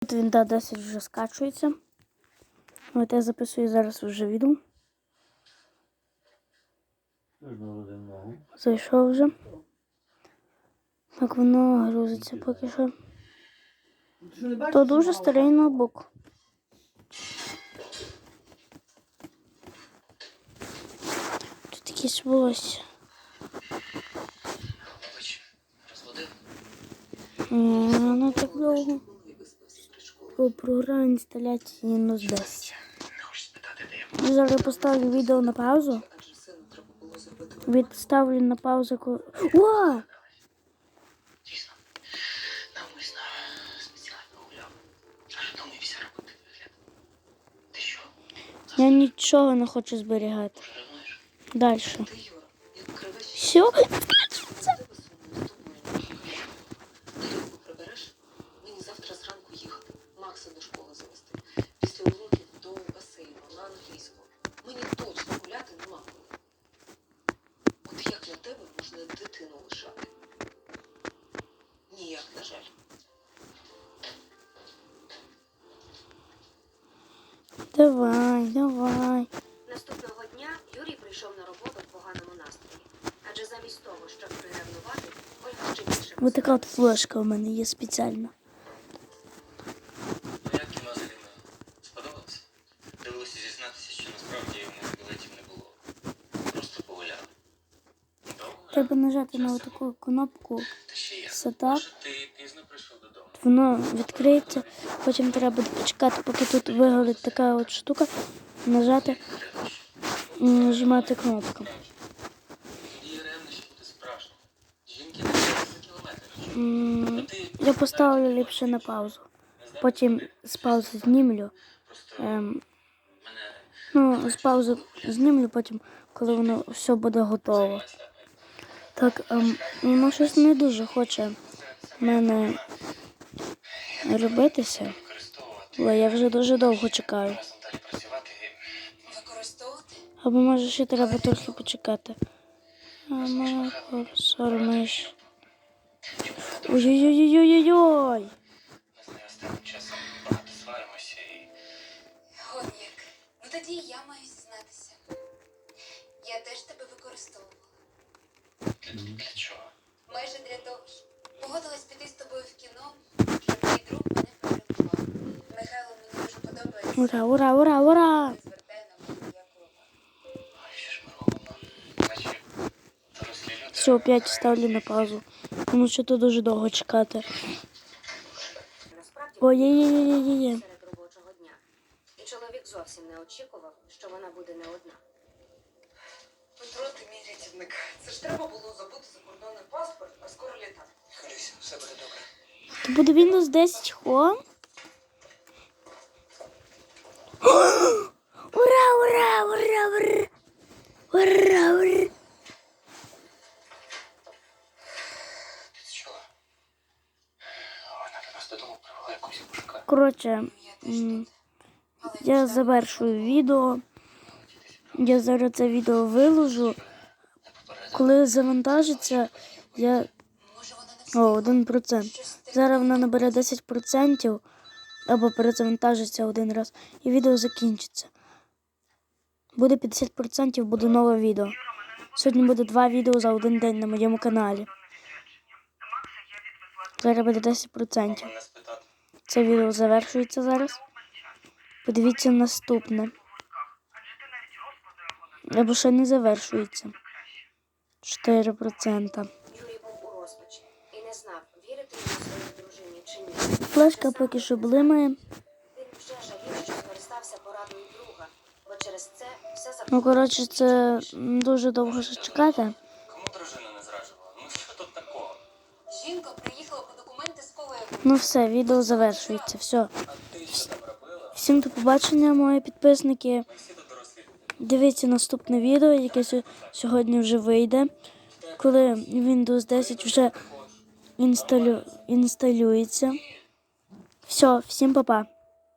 Тут він до 10 вже скачується. От я записую зараз вже відео. Зайшов вже. Так воно грузиться поки що. То дуже старий ноутбук. Тут якісь волосся. Ну так довго. По програмі інсталяції Windows 10. Не хочеш спитати, де я зараз поставлю відео на паузу. Відставлю на паузу. О! Я нічого не хочу зберігати. Далі. Все? тебе сумно з тобою. Тарілку прибереш? Мені завтра зранку їхати. Макса до школи завести. Після уроків до басейну на англійську. Мені точно гуляти нема коли. От як на тебе можна дитину лишати? Ніяк, на жаль. Давай, давай. Наступного дня Юрій прийшов на роботу в поганому настрої. Адже замість того, щоб приревнувати, Ольга ще більше Ось така от флешка у мене є спеціальна. Ну як кіно з Іриною? Сподобалося? Довелося зізнатися, що насправді у мене білетів не було. Просто погуляли. Довго? Треба нажати на таку кнопку Та ще додому? Воно відкриється, потім треба буде почекати, поки тут вигорить така от штука, нажати, і нажимати кнопку. М, Я поставлю ліпше на паузу. Потім з паузи знімлю. Ем, ну, з паузи знімлю, потім, коли воно все буде готово. Так, ем, воно щось не дуже хоче мене робитися, бо я вже дуже довго чекаю. Або може ще треба трохи почекати. А моя сормиш. Ой-ой-ой-ой-ой-ой! Гон'як, ну тоді я маю зізнатися. Я теж тебе використовувала. Для, для чого? Майже для того ж. Погодилась піти з тобою в кіно, щоб мій друг мене приревнував. Михайло мені дуже подобається. Ура, ура, ура, ура! Ой. Все, опять ставлю на паузу. Тому що тут дуже довго чекати. насправді Ой-ой-ой-ой-ой. серед робочого дня. І чоловік зовсім не очікував, що вона буде не одна. Петро, ти мій рятівник. Це ж треба було забути закордонний паспорт, а скоро літак. Хвилюйся, все буде добре. То буде Windows 10 Home? Ура, ура, ура, ура! Ура, ура! Ти це чула? Вона до нас додому привела якусь мужика. Коротше, м, я завершую відео. Я зараз це відео виложу. Коли завантажиться, я. О, 1%. Зараз вона набере 10% або перезавантажиться один раз, і відео закінчиться. Буде 50%, буде нове відео. Сьогодні буде два відео за один день на моєму каналі. Зараз буде 10%. Це відео завершується зараз. Подивіться наступне. Або ще не завершується. 4%. Юрій був у розпачі і не знав, вірити своїй дружині чи ні. Флешка поки що блимає. Він вже жалів, що скористався порадою друга, Ну, коротше, це дуже довго ще чекати. Кому дружина не зраджувала? Ну що тут такого? Ну все, відео завершується. Все. Всім до побачення, мої підписники. Дивіться наступне відео, яке сьогодні вже вийде. Коли Windows 10 вже інсталю... інсталюється. Все, всім па-па.